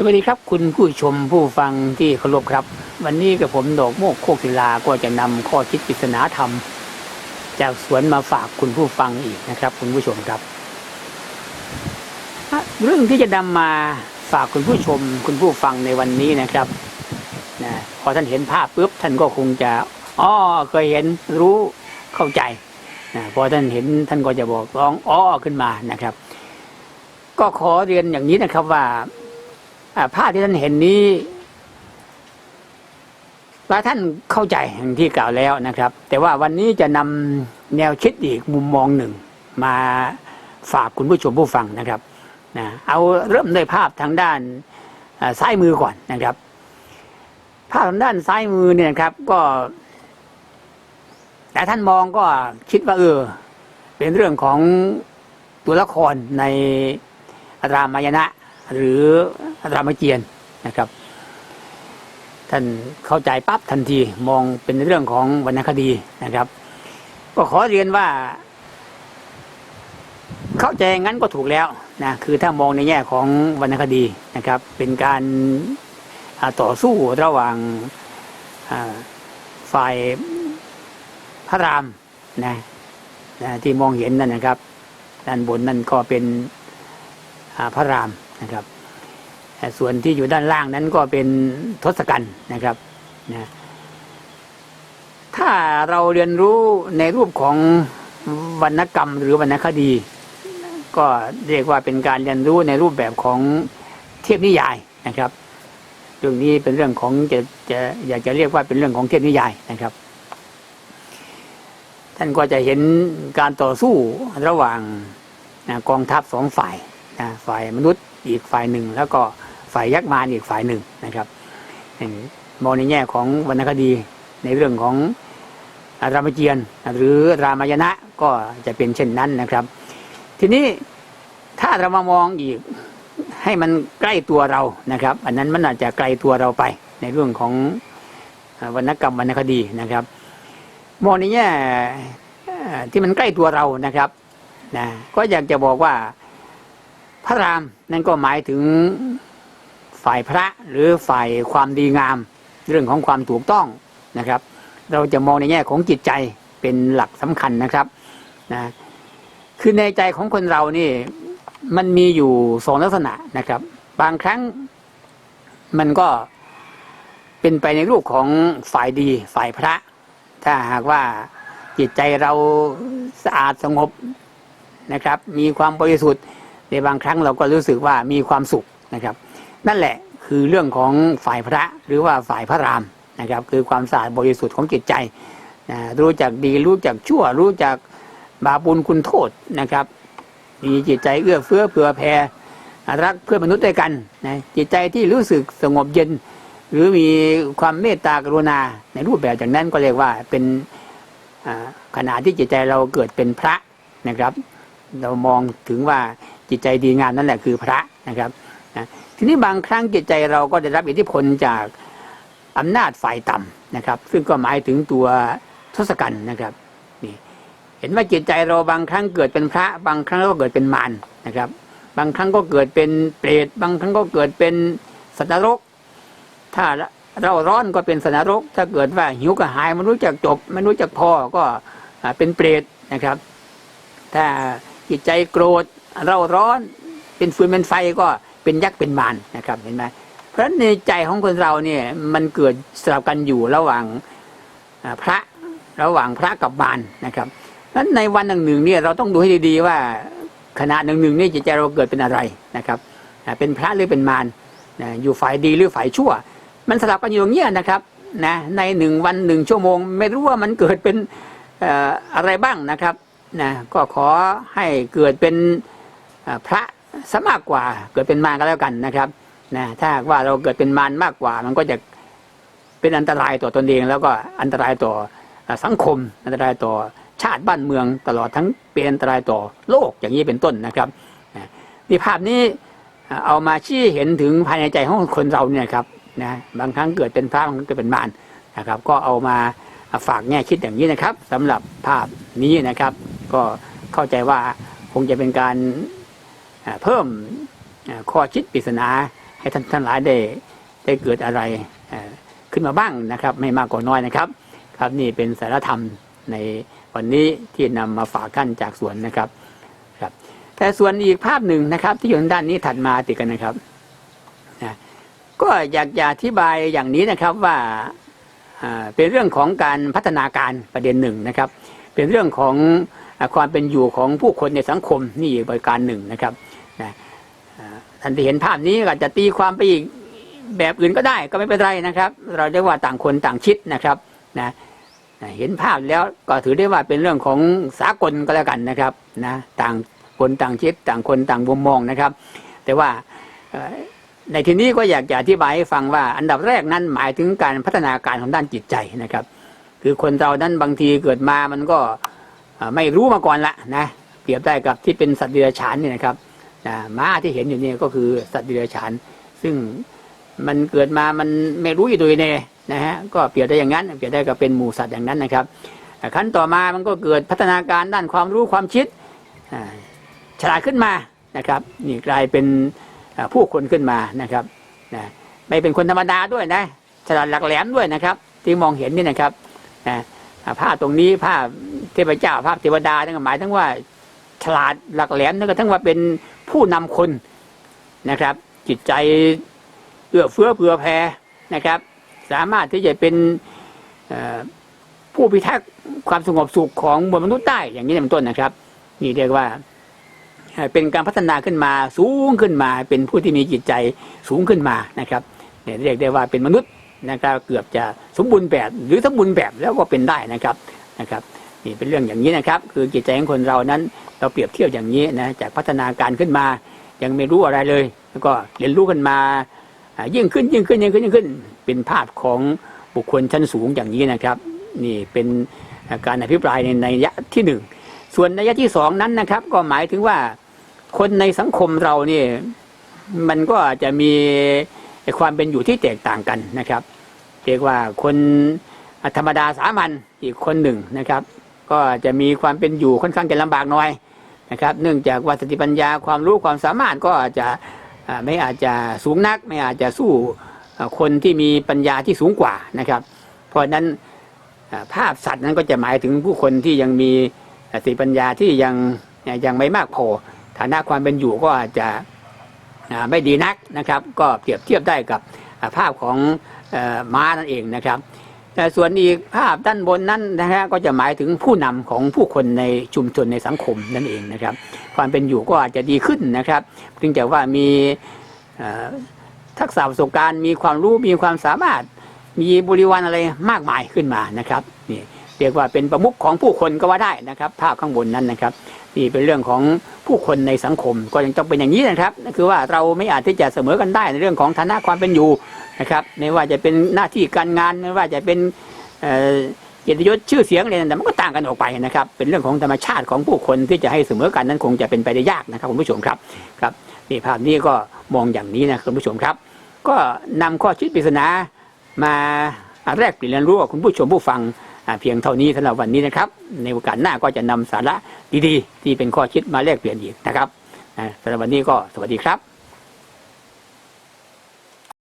สวัสดีครับคุณผู้ชมผู้ฟังที่เคารพครับ วันนี้กับผมดอกโมกโคกศิลาก็จะนำข้อคิดปริศนาธรรม จากสวนมาฝากคุณผู้ฟังอีกนะครับ คุณผู้ชมครับ เรื่องที่จะนำมาฝากคุณผู้ชม คุณผู้ฟังในวันนี้นะครับนะพอท่านเห็นภาพปุ๊บท่านก็คงจะอ๋อเคยเห็นรู้เข้าใจนะพอท่านเห็นท่านก็จะบอกร้องอ๋อขึ้นมานะครับ ก็ขอเรียนอย่างนี้นะครับว่า ภาพที่ท่านเห็นนี้หลายท่านเข้าใจอย่างที่กล่าวแล้วนะครับ แต่ว่าวันนี้จะนำแนวคิดอีกมุมมองหนึ่ง มาฝากคุณผู้ชมผู้ฟังนะครับนะเอาเริ่มด้วยภาพทางด้านซ้ายมือก่อนนะครับ ภาพทางด้านซ้ายมือเนี่ยครับ ก็แต่ท่านมองก็คิดว่าเออ เป็นเรื่องของตัวละครในรามายณะ หรือ รามเกียรตินะครับ ท่านเข้าใจปั๊บทันทีมองเป็นเรื่องของวรรณคดีนะครับ ก็ขอเรียนว่า เข้าใจงั้นก็ถูกแล้วนะคือถ้ามองในแง่ของวรรณคดีนะครับ เป็นการต่อสู้ระหว่างฝ่ายพระรามนะนะที่มองเห็นนั่นนะครับ ด้านบนนั่นก็เป็นพระรามนะครับ ส่วนที่อยู่ด้านล่างนั้นก็เป็นทศกัณฐ์นะครับนะถ้าเราเรียนรู้ในรูปของวรรณกรรมหรือวรรณคดี ก็เรียกว่าเป็นการเรียนรู้ในรูปแบบของเทียบนิยายนะครับเรื่องนี้เป็นเรื่องของจะจะอยากจะเรียกว่าเป็นเรื่องของเทียบนิยายนะครับ ท่านก็จะเห็นการต่อสู้ระหว่างนะกองทัพสองฝ่ายนะฝ่ายมนุษย์อีกฝ่ายหนึ่งแล้วก็ ฝ่ายยักษ์มารอีกฝ่ายหนึ่งนะครับเห็นมองในแง่ของวรรณคดีในเรื่องของรามเกียรติ์หรือรามายณะก็จะเป็นเช่นนั้นนะครับ ทีนี้ถ้าเรามามองอีกให้มันใกล้ตัวเรานะครับ อันนั้นมันอาจจะไกลตัวเราไปในเรื่องของวรรณกรรมวรรณคดีนะครับมองในแง่ที่มันใกล้ตัวเรานะครับนะก็อยากจะบอกว่าพระรามนั่นก็หมายถึง ฝ่ายพระหรือฝ่ายความดีงาม เรื่องของความถูกต้องนะครับ เราจะมองในแง่ของจิตใจเป็นหลักสำคัญนะครับนะคือในใจของคนเรานี่มันมีอยู่สองลักษณะนะครับ บางครั้งมันก็เป็นไปในรูปของฝ่ายดีฝ่ายพระ ถ้าหากว่าจิตใจเราสะอาดสงบนะครับ มีความบริสุทธิ์ในบางครั้งเราก็รู้สึกว่ามีความสุขนะครับ นั่นแหละคือเรื่องของฝ่ายพระหรือว่าฝ่ายพระรามนะครับ คือความสะอาดบริสุทธิ์ของจิตใจนะรู้จักดีรู้จักชั่ว รู้จักบาปุญคุณโทษนะครับ มีจิตใจเอื้อเฟื้อเผื่อแผ่รักเพื่อนมนุษย์ด้วยกันนะจิตใจที่รู้สึกสงบเย็น หรือมีความเมตตากรุณา ในรูปแบบจากนั้นก็เรียกว่าเป็นอ่าขณะที่จิตใจเราเกิดเป็นพระนะครับ เรามองถึงว่าจิตใจดีงามนั่นแหละคือพระนะครับ นะทีนี้บางครั้งจิตใจเราก็ได้รับอิทธิพลจากอำนาจฝ่ายต่ำนะครับ ซึ่งก็หมายถึงตัวทศกัณฐ์นะครับนี่เห็นว่าจิตใจเราบางครั้งเกิดเป็นพระ บางครั้งก็เกิดเป็นมารนะครับ บางครั้งก็เกิดเป็นเปรตบางครั้งก็เกิดเป็นสัตว์นรก ถ้าเราร้อนก็เป็นสตว์นรก ถ้าเกิดว่าหิวกระหายไม่รู้จักจบไม่รู้จักพอก็เป็นเปรตนะครับ ถ้าจิตใจโกรธเราร้อนเป็นฟืนเป็นไฟก็ เป็นยักษ์เป็นมารนะครับเห็นไหมเพราะฉะนั้นในใจของคนเราเนี่ยมันเกิดสลับกันอยู่ระหว่างพระระหว่างพระกับมารนะครับเพราะฉะนั้นในวันหนึ่งหนึ่งเนี่ยเราต้องดูให้ดีๆว่าขณะหนึ่งหนึ่งนี่จิตใจเราเกิดเป็นอะไรนะครับเป็นพระหรือเป็นมารนะอยู่ฝ่ายดีหรือฝ่ายชั่ว มันสลับกันอยู่อย่างเงี้ยนะครับนะในหนึ่งวันหนึ่งชั่วโมง ไม่รู้ว่ามันเกิดเป็นอะไรบ้างนะครับนะก็ขอให้เกิดเป็นพระ ซะมากกว่าเกิดเป็นมารก็แล้วกันนะครับนะถ้าว่าเราเกิดเป็นมารมากกว่า มันก็จะเป็นอันตรายต่อตนเอง แล้วก็อันตรายต่อสังคม อันตรายต่อชาติบ้านเมืองตลอดทั้งเป็นอันตรายต่อโลกอย่างนี้เป็นต้นนะครับนะนี่ภาพนี้เอามาชี้เห็นถึงภายในใจของคนเราเนี่ยครับนะบางครั้งเกิดเป็นพระบางครั้งเกิดเป็นมารนะครับ ก็เอามาฝากแง่คิดอย่างนี้นะครับสำหรับภาพนี้นะครับ ก็เข้าใจว่าคงจะเป็นการ เพิ่มข้อคิดปริศนาให้ท่านทั้งหลายได้ได้เกิดอะไรขึ้นมาบ้างนะครับ ไม่มากก็น้อยนะครับ ครับนี่เป็นสารธรรมในวันนี้ที่นำมาฝากท่านจากสวนนะครับครับ แต่ส่วนอีกภาพหนึ่งนะครับ ที่อยู่ด้านนี้ถัดมาติดกันนะครับนะก็อยากจะอธิบายอย่างนี้นะครับว่าเป็นเรื่องของการพัฒนาการประเด็นหนึ่งนะครับ เป็นเรื่องของความเป็นอยู่ของผู้คนในสังคมนี่อีกประการหนึ่งนะครับ นะท่านที่เห็นภาพนี้ก็จะตีความไปอีกแบบอื่นก็ได้ก็ไม่เป็นไรนะครับ เราเรียกว่าต่างคนต่างคิดนะครับนะนะเห็นภาพแล้วก็ถือได้ว่าเป็นเรื่องของสากลก็แล้วกันนะครับนะต่างคนต่างคิดต่างคนต่างมุมมองนะครับ แต่ว่าในที่นี้ก็อยากจะอธิบายให้ฟังว่าอันดับแรกนั้นหมายถึงการพัฒนาการของด้านจิตใจนะครับ คือคนเรานั้นบางทีเกิดมามันก็ไม่รู้มาก่อนละนะเปรียบได้กับที่เป็นสัตว์เดรัจฉานนี่นะครับ นะม้าที่เห็นอยู่นี่ก็คือสัตว์เดรัจฉาน ซึ่งมันเกิดมามันไม่รู้อยู่โดยเน่นะฮะก็เปรียบได้อย่างนั้น เปรียบได้กับเป็นหมูสัตว์อย่างนั้นนะครับขั้นต่อมามันก็เกิดพัฒนาการด้านความรู้ความคิดฉลาดขึ้นมานะครับนี่กลายเป็นผู้คนขึ้นมานะครับนะไม่เป็นคนธรรมดาด้วยนะฉลาดหลักแหลมด้วยนะครับ ที่มองเห็นนี่นะครับนะภาพตรงนี้ภาพเทพเจ้าภาพเทวดานั่นก็หมายถึงว่าฉลาดหลักแหลมนั่นก็ทั้งว่าเป็น ผู้นำคนนะครับ จิตใจเอื้อเฟื้อเผื่อแผ่นะครับ สามารถที่จะเป็นผู้พิทักษ์ความสงบสุขของมวลมนุษย์ได้อย่างนี้เป็นต้นนะครับ นี่เรียกว่าเอ่อเป็นการพัฒนาขึ้นมาสูงขึ้นมา เป็นผู้ที่มีจิตใจสูงขึ้นมานะครับเนี่ยเรียกได้ว่าเป็นมนุษย์นะครับเกือบจะสมบูรณ์แบบหรือสมบูรณ์แบบแล้วก็เป็นได้นะครับนะครับ นี่เป็นเรื่องอย่างนี้นะครับ คือจิตใจของคนเรานั้น เราเปรียบเทียบอย่างนี้นะจากพัฒนาการขึ้นมา ยังไม่รู้อะไรเลย แล้วก็เรียนรู้กันมายิ่งขึ้นยิ่งขึ้นยิ่งขึ้นยิ่งขึ้น เป็นภาพของบุคคลชั้นสูงอย่างนี้นะครับ นี่เป็นการอภิปรายในในยะที่หนึ่งส่วนในยะที่สองนั้นนะครับ ก็หมายถึงว่าคนในสังคมเราเนี่ยมันก็อาจจะมีความเป็นอยู่ที่แตกต่างกันนะครับ เรียกว่าคนธรรมดาสามัญอีกคนหนึ่งนะครับ ก็จะมีความเป็นอยู่ค่อนข้างจะลำบากหน่อย นะครับ เนื่องจากว่าสติปัญญาความรู้ความสามารถก็อาจจะไม่อาจจะสูงนัก ไม่อาจจะสู้คนที่มีปัญญาที่สูงกว่านะครับ เพราะนั้นภาพสัตว์นั้นก็จะหมายถึงผู้คนที่ยังมีสติปัญญาที่ยังยังไม่มากพอฐานะความเป็นอยู่ก็อาจจะไม่ดีนักนะครับ ก็เปรียบเทียบได้กับภาพของม้านั่นเองนะครับ ส่วนอีกภาพด้านบนนั้นนะฮะก็จะหมายถึงผู้นำของผู้คนในชุมชนในสังคมนั่นเองนะครับ ความเป็นอยู่ก็อาจจะดีขึ้นนะครับเนื่องจากว่ามีทักษะประสบการณ์มีความรู้มีความสามารถมีบริวารอะไรมากมายขึ้นมานะครับนี่เรียกว่าเป็นประมุขของผู้คนก็ว่าได้นะครับ ภาพข้างบนนั้นนะครับ นี่เป็นเรื่องของผู้คนในสังคมก็ยังต้องเป็นอย่างนี้นะครับนั่นคือว่าเราไม่อาจที่จะเสมอกันได้ในเรื่องของฐานะความเป็นอยู่นะครับไม่ว่าจะเป็นหน้าที่การงานไม่ว่าจะเป็นเออเกียรติยศชื่อเสียงอะไรต่างๆมันก็ต่างกันออกไปนะครับ เป็นเรื่องของธรรมชาติของผู้คนที่จะให้เสมอกันนั้นคงจะเป็นไปได้ยากนะครับคุณผู้ชมครับครับนี่ภาพนี้ก็มองอย่างนี้นะคุณผู้ชมครับ ก็นำข้อคิดปริศนามาแลกเปลี่ยนรู้กับคุณผู้ชมผู้ฟัง เพียงเท่านี้สำหรับวันนี้นะครับ ในโอกาสหน้าก็จะนำสาระดีๆ ที่เป็นข้อคิดมาแลกเปลี่ยนอีกนะครับสำหรับวันนี้ก็สวัสดีครับ